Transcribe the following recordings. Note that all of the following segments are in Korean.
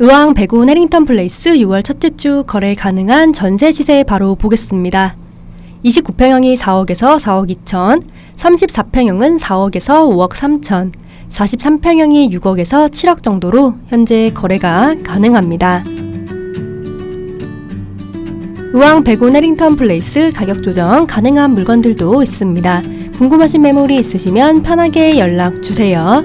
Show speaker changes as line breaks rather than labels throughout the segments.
의왕 배구 해링턴 플레이스 6월 첫째 주 거래 가능한 전세 시세 바로 보겠습니다. 29평형이 4억에서 4억 2천, 34평형은 4억에서 5억 3천, 43평형이 6억에서 7억 정도로 현재 거래가 가능합니다. 의왕 배구 해링턴 플레이스 가격 조정 가능한 물건들도 있습니다. 궁금하신 매물이 있으시면 편하게 연락 주세요.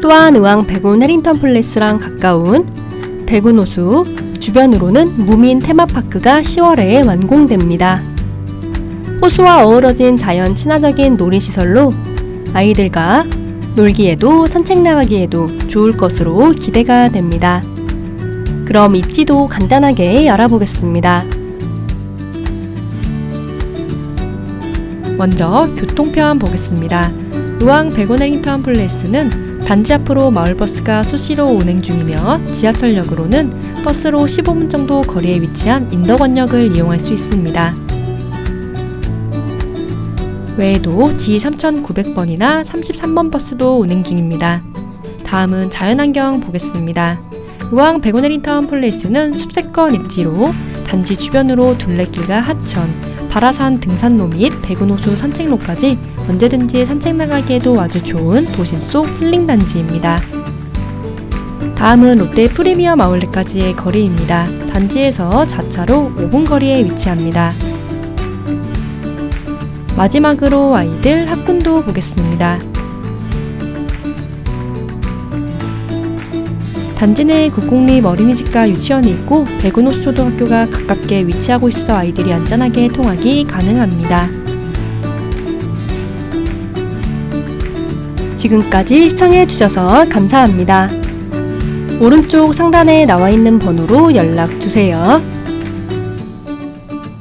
또한 의왕 백운 해링턴 플레이스랑 가까운 백운 호수 주변으로는 무민 테마파크가 10월에 완공됩니다. 호수와 어우러진 자연 친화적인 놀이시설로 아이들과 놀기에도 산책 나가기에도 좋을 것으로 기대가 됩니다. 그럼 입지도 간단하게 알아보겠습니다. 먼저 교통편 보겠습니다. 의왕 백운 해링턴 플레이스는 단지 앞으로 마을버스가 수시로 운행 중이며 지하철역으로는 버스로 15분 정도 거리에 위치한 인덕원역을 이용할 수 있습니다. 외에도 G3900번이나 33번 버스도 운행 중입니다. 다음은 자연환경 보겠습니다. 의왕 백운해링턴 플레이스는 숲세권 입지로 단지 주변으로 둘레길과 하천, 바라산 등산로 및 백운호수 산책로까지 언제든지 산책 나가기에도 아주 좋은 도심 속 힐링 단지입니다. 다음은 롯데 프리미엄 아울렛까지의 거리입니다. 단지에서 자차로 5분 거리에 위치합니다. 마지막으로 아이들 학군도 보겠습니다. 단지 내에 국공립 어린이집과 유치원이 있고 백운호수 초등학교가 가깝게 위치하고 있어 아이들이 안전하게 통학이 가능합니다. 지금까지 시청해주셔서 감사합니다. 오른쪽 상단에 나와 있는 번호로 연락 주세요.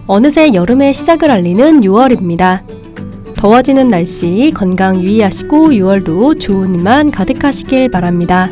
어느새 여름의 시작을 알리는 6월입니다. 더워지는 날씨 건강 유의하시고 6월도 좋은 일만 가득하시길 바랍니다.